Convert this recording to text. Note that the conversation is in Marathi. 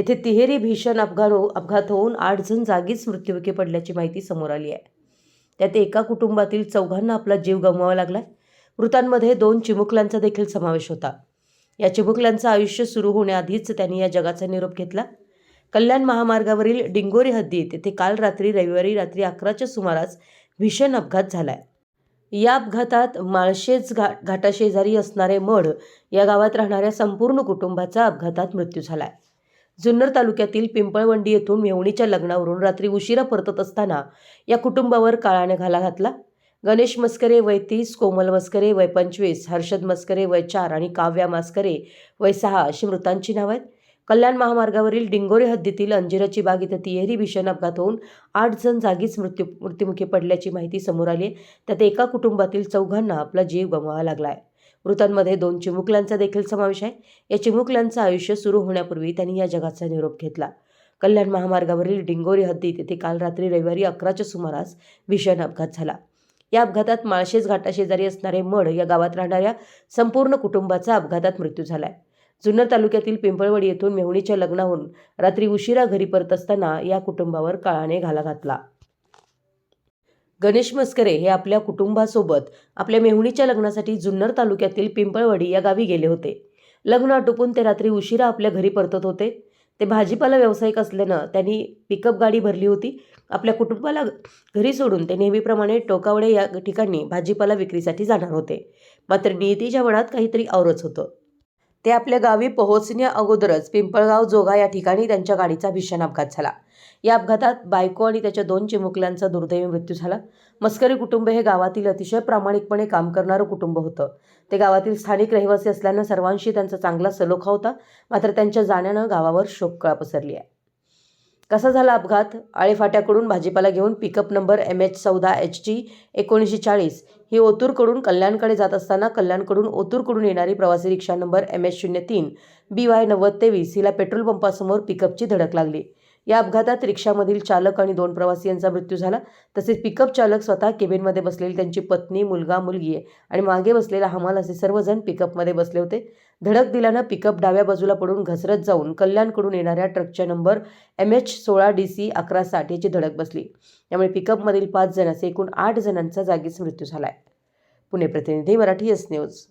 येथे तिहेरी भीषण अपघात हो अपघात होऊन आठ जण जागीच मृत्युमुखी पडल्याची माहिती समोर आली आहे. त्यात एका कुटुंबातील चौघांना आपला जीव गमवावा लागला मृतांमध्ये दोन चिमुकल्यांचा देखील समावेश होता. या चिमुकल्यांचं आयुष्य सुरू होण्याआधीच त्यांनी या जगाचा निरोप घेतला. कल्याण महामार्गावरील डिंगोरी हद्दीत येथे काल रात्री रविवारी रात्री अकराच्या सुमारास भीषण अपघात झाला आहे या अपघातात माळशेज घा घाटाशेजारी असणारे मढ या गावात राहणाऱ्या संपूर्ण कुटुंबाचा अपघातात मृत्यू झाला आहे जुन्नर तालुक्यातील पिंपळवंडी येथून मेवणीच्या लग्नावरून रात्री उशिरा परतत असताना या कुटुंबावर काळाने घाला घातला. गणेश मस्करे वय तीस कोमल मस्करे वय पंचवीस हर्षद मस्करे वय चार आणि काव्या मस्करे वय सहा अशी मृतांची नावं आहेत. कल्याण महामार्गावरील डिंगोरे हद्दीतील अंजिराची बाग इथं तिहेरी भीषण अपघात होऊन आठ जण जागीच मृत्यू मृत्युमुखी पडल्याची माहिती समोर आली आहे. त्यात एका कुटुंबातील चौघांना आपला जीव गमवावा लागला आहे. मृतांमध्ये दोन चिमुकल्यांचा देखील समावेश आहे. या चिमुकल्यांचं आयुष्य सुरू होण्यापूर्वी त्यांनी या जगाचा निरोप घेतला. कल्याण महामार्गावरील डिंगोरी हद्दीत येथे काल रात्री रविवारी अकराच्या सुमारास भीषण अपघात झाला. या अपघातात माळशेज घाटाशेजारी असणारे मड या गावात राहणाऱ्या संपूर्ण कुटुंबाचा अपघातात मृत्यू झाला आहे जुन्नर तालुक्यातील पिंपळवडी येथून मेहुणीच्या लग्नाहून रात्री उशिरा घरी परत असताना या कुटुंबावर काळाने घाला घातला. गणेश मस्करे हे आपल्या कुटुंबासोबत आपल्या मेहुणीच्या लग्नासाठी जुन्नर तालुक्यातील पिंपळवडी या गावी गेले होते. लग्न आटोपून ते रात्री उशिरा आपल्या घरी परतत होते. ते भाजीपाला व्यावसायिक असल्यानं त्यांनी पिकअप गाडी भरली होती. आपल्या कुटुंबाला घरी सोडून ते नेहमीप्रमाणे टोकावडे या ठिकाणी भाजीपाला विक्रीसाठी जाणार होते. मात्र नियतीच्या मनात काहीतरी आवरच होतं. ते आपल्या गावी पोहोचण्या अगोदरच पिंपळगाव जोगा या ठिकाणी त्यांच्या गाडीचा भीषण अपघात झाला. या अपघातात बायको आणि त्याच्या दोन चिमुकल्यांचा दुर्दैवी मृत्यू झाला. मस्करी कुटुंब हे गावातील अतिशय प्रामाणिकपणे काम करणारं कुटुंब होतं. ते गावातील स्थानिक रहिवासी असल्यानं सर्वांशी त्यांचा चांगला सलोखा होता मात्र त्यांच्या जाण्यानं गावावर शोककळा पसरली आहे. कसा झाला अपघात? आळेफाट्याकडून भाजीपाला घेऊन पिकअप नंबर एम एच चौदा एच जी एकोणीसशे चाळीस ही ओतूरकडून कल्याणकडे जात असताना कल्याणकडून ओतूरकडून येणारी प्रवासी रिक्षा नंबर एम एच शून्य तीन बी वाय नव्वद तेवीस हिला पेट्रोल पंपासमोर पिकअपची धडक लागली. या अपघातात रिक्षामधील चालक आणि दोन प्रवासी यांचा मृत्यू झाला. तसेच पिकअप चालक स्वतः केबिनमध्ये बसलेली त्यांची पत्नी मुलगा मुलगी आहे आणि मागे बसलेला हमाल असे सर्वजण पिकअपमध्ये बसले होते. धडक दिल्यानं पिकअप डाव्या बाजूला पडून घसरत जाऊन कल्याणकडून येणाऱ्या ट्रकच्या नंबर एम एच सोळा डी सी अकरा साठ याची धडक बसली. त्यामुळे पिकअपमधील पाच जण असे एकूण आठ जणांचा जागीच मृत्यू झाला आहे पुणे प्रतिनिधी मराठी एस न्यूज